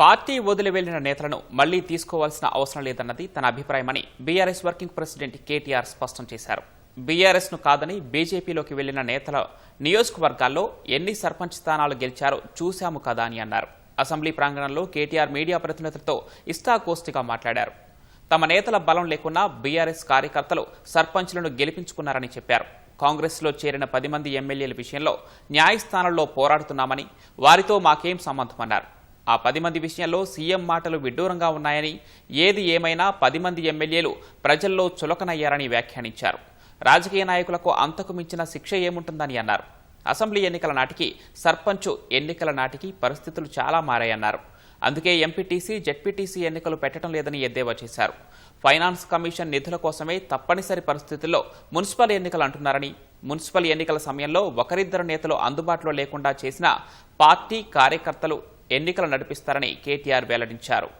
Party వదిలి వెళ్ళిన నేతలను మళ్ళీ తీసుకోవాల్సిన అవసరం లేదన్నది తన అభిప్రాయమని బీఆర్ఎస్ వర్కింగ్ ప్రెసిడెంట్ కేటీఆర్ స్పష్టం చేశారు. బీఆర్ఎస్ను కాదని బీజేపీలోకి వెళ్ళిన నేతల నియోజకవర్గాల్లో ఎన్ని సర్పంచ్ స్థానాలు గెలిచారో చూశాము కదా అని అన్నారు. అసెంబ్లీ ప్రాంగణంలో కేటీఆర్ మీడియా ప్రతినిధులతో ఇష్టాగోష్ఠిగా మాట్లాడారు. తమ నేతల బలం లేకున్నా బీఆర్ఎస్ కార్యకర్తలు సర్పంచ్లను గెలిపించుకున్నారని చెప్పారు. కాంగ్రెస్లో చేరిన పది మంది ఎమ్మెల్యేల విషయంలో న్యాయస్థానంలో పోరాడుతున్నామని వారితో మాకేం సంబంధమన్నారు. ఆ పది మంది విషయంలో సీఎం మాటలు విడ్డూరంగా ఉన్నాయని ఏది ఏమైనా పది మంది ఎమ్మెల్యేలు ప్రజల్లో చులకనయ్యారని వ్యాఖ్యానించారు. రాజకీయ నాయకులకు అంతకు మించిన శిక్ష ఏముంటుందని అన్నారు. అసెంబ్లీ ఎన్నికల నాటికి సర్పంచ్ ఎన్నికల నాటికి పరిస్థితులు చాలా మారాయన్నారు. అందుకే ఎంపీటీసీ జెడ్పీటీసీ ఎన్నికలు పెట్టడం లేదని ఎద్దేవా చేశారు. ఫైనాన్స్ కమిషన్ నిధుల కోసమే తప్పనిసరి పరిస్థితుల్లో మున్సిపల్ ఎన్నికలు అంటున్నారని మున్సిపల్ ఎన్నికల సమయంలో ఒకరిద్దరు నేతలు అందుబాటులో లేకుండా చేసిన పార్టీ కార్యకర్తలు ఎన్నికలు నడిపిస్తారని కేటీఆర్ వెల్లడించారు.